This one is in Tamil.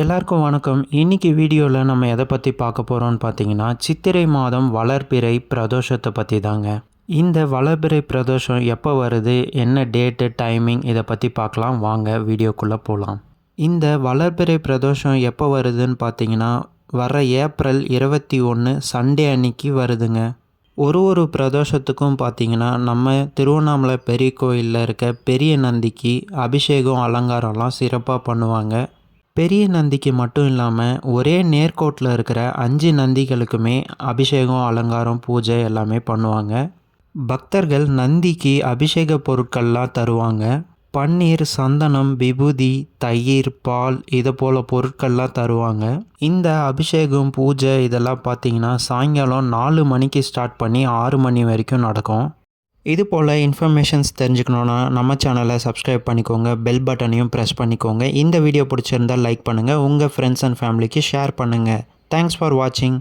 எல்லாருக்கும் வணக்கம். இன்னைக்கு வீடியோவில் நம்ம எதை பற்றி பார்க்க போகிறோம்னு பார்த்தீங்கன்னா சித்திரை மாதம் வளர்பிறை பிரதோஷத்தை பற்றி தாங்க. இந்த வளர்பிறை பிரதோஷம் எப்போ வருது? என்ன டேட்டு டைமிங்? இதை பற்றி பார்க்கலாம். வாங்க வீடியோக்குள்ளே போகலாம் இந்த வளர்பிறை பிரதோஷம் எப்போ வருதுன்னு பார்த்தீங்கன்னா வர ஏப்ரல் இருபத்தி ஒன்று சண்டே அன்னைக்கு வருதுங்க. ஒரு ஒரு பிரதோஷத்துக்கும் பார்த்தீங்கன்னா நம்ம திருவண்ணாமலை பெரிய கோயிலில் இருக்க பெரிய நந்திக்கு அபிஷேகம் அலங்காரம்லாம் சிறப்பாக பண்ணுவாங்க. பெரிய நந்திக்கு மட்டும் இல்லாமல் ஒரே நேர்கோட்டில் இருக்கிற அஞ்சு நந்திகளுக்குமே அபிஷேகம் அலங்காரம் பூஜை எல்லாமே பண்ணுவாங்க. பக்தர்கள் நந்திக்கு அபிஷேக பொருட்கள்லாம் தருவாங்க. பன்னீர் சந்தனம் விபூதி தயிர் பால் இதை போல் பொருட்கள்லாம் தருவாங்க. இந்த அபிஷேகம் பூஜை இதெல்லாம் பார்த்தீங்கன்னா சாயங்காலம் நாலு மணிக்கு ஸ்டார்ட் பண்ணி ஆறு மணி வரைக்கும் நடக்கும். இது போல் இன்ஃபர்மேஷன்ஸ் தெரிஞ்சுக்கணுன்னா நம்ம சேனலை சப்ஸ்கிரைப் பண்ணிக்கோங்க பெல் பட்டனையும் ப்ரெஸ் பண்ணிக்கோங்க. இந்த வீடியோ பிடிச்சிருந்தால் லைக் பண்ணுங்கள் உங்கள் ஃப்ரெண்ட்ஸ் அண்ட் ஃபேமிலிக்கு ஷேர் பண்ணுங்கள் தேங்க்ஸ் ஃபார் வாட்சிங்